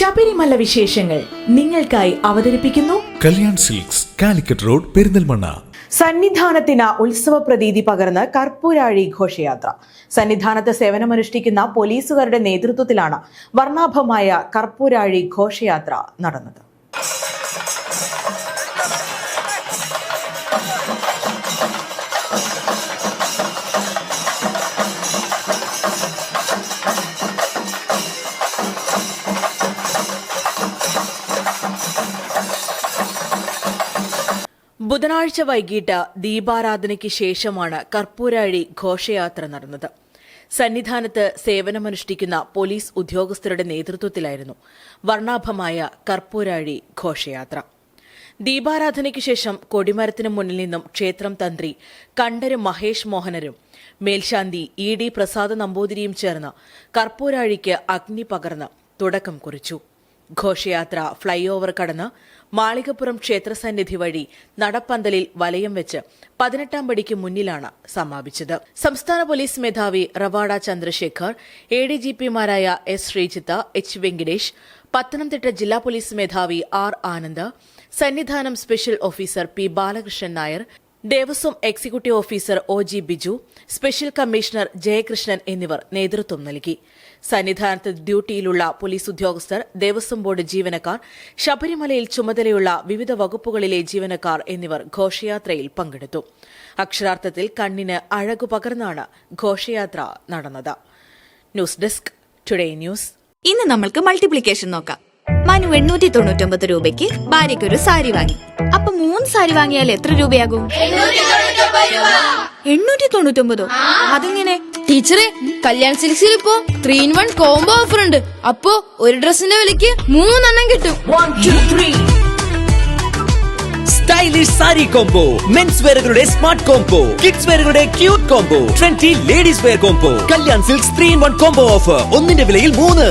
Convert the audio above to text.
ശബരിമല വിശേഷങ്ങൾ നിങ്ങൾക്കായി അവതരിപ്പിക്കുന്നു Kalyan Silks Calicut road Perinthalmanna. സന്നിധാനത്തിന് ഉത്സവ പ്രതീതി പകർന്ന് കർപ്പൂരാഴി ഘോഷയാത്ര. സന്നിധാനത്ത് സേവനമനുഷ്ഠിക്കുന്ന പോലീസുകാരുടെ നേതൃത്വത്തിലാണ് വർണാഭമായ കർപ്പൂരാഴി ഘോഷയാത്ര നടന്നത്. ബുധനാഴ്ച വൈകിട്ട് ദീപാരാധനയ്ക്ക് ശേഷമാണ് കർപ്പൂരാഴി ഘോഷയാത്ര നടന്നത്. സന്നിധാനത്ത് സേവനമനുഷ്ഠിക്കുന്ന പോലീസ് ഉദ്യോഗസ്ഥരുടെ നേതൃത്വത്തിലായിരുന്നു വർണാഭമായ കർപ്പൂരാഴി ഘോഷയാത്ര. ദീപാരാധനയ്ക്ക് ശേഷം കൊടിമരത്തിന് മുന്നിൽ നിന്നും ക്ഷേത്രം തന്ത്രി കണ്ഠര് മഹേഷ് മോഹനരും മേൽശാന്തി ഇ ഡി പ്രസാദ നമ്പൂതിരിയും ചേർന്ന് കർപ്പൂരാഴിക്ക് അഗ്നി പകർന്ന് തുടക്കം കുറിച്ചു. ഘോഷയാത്ര ഫ്ളൈ ഓവർ കടന്ന് മാളികപ്പുറം ക്ഷേത്രസന്നിധി വഴി നടപ്പന്തലിൽ വലയം വെച്ച് പതിനെട്ടാം പടിക്ക് മുന്നിലാണ് സമാപിച്ചത്. സംസ്ഥാന പോലീസ് മേധാവി Ravada Chandrasekhar A D G പിമാരായ S Sreejith H Venkatesh Pathanamthitta ജില്ലാ പോലീസ് മേധാവി R Anand Sannidhanam special officer P Balakrishnan Nair Devaswom executive officer O G Biju special commissioner Jayakrishnan എന്നിവർ നേതൃത്വം നൽകി. സന്നിധാനത്ത് ഡ്യൂട്ടിയിലുള്ള പോലീസ് ഉദ്യോഗസ്ഥർ ദേവസ്വം ബോർഡ് ജീവനക്കാർ ശബരിമലയിൽ ചുമതലയുള്ള വിവിധ വകുപ്പുകളിലെ ജീവനക്കാർ എന്നിവർ ഘോഷയാത്രയിൽ പങ്കെടുത്തു. അക്ഷരാർത്ഥത്തിൽ കണ്ണിന് അഴകു പകർന്നാണ് ഘോഷയാത്ര നടന്നത്. News desk today news. ഇന്ന് നമ്മൾക്ക് മൾട്ടിപ്ലിക്കേഷൻ നോക്കാം. മനു എണ്ണൂറ്റി തൊണ്ണൂറ്റൊമ്പത് രൂപയ്ക്ക് ഭാര്യയ്ക്ക് ഒരു സാരി വാങ്ങി. അപ്പൊ മൂന്ന് സാരി വാങ്ങിയാൽ എത്ര രൂപയാകും? എണ്ണൂറ്റി തൊണ്ണൂറ്റൊമ്പതോ അതെങ്ങനെ? ടീച്ചറെ കല്യാൺ സിൽക്സിൽ ഇപ്പോ three in one combo offer ഉണ്ട്. അപ്പോ ഒരു ഡ്രസ്സിന്റെ വിലക്ക് മൂന്നെണ്ണം കിട്ടും. സ്റ്റൈലിഷ് സാരി കോംബോ മെൻസ് വെയറുകളുടെ smart combo kids വെയറുകളുടെ cute combo twenty ladies wear combo Kalyan Silks three in one combo offer ഒന്നിന്റെ വിലയിൽ മൂന്ന്.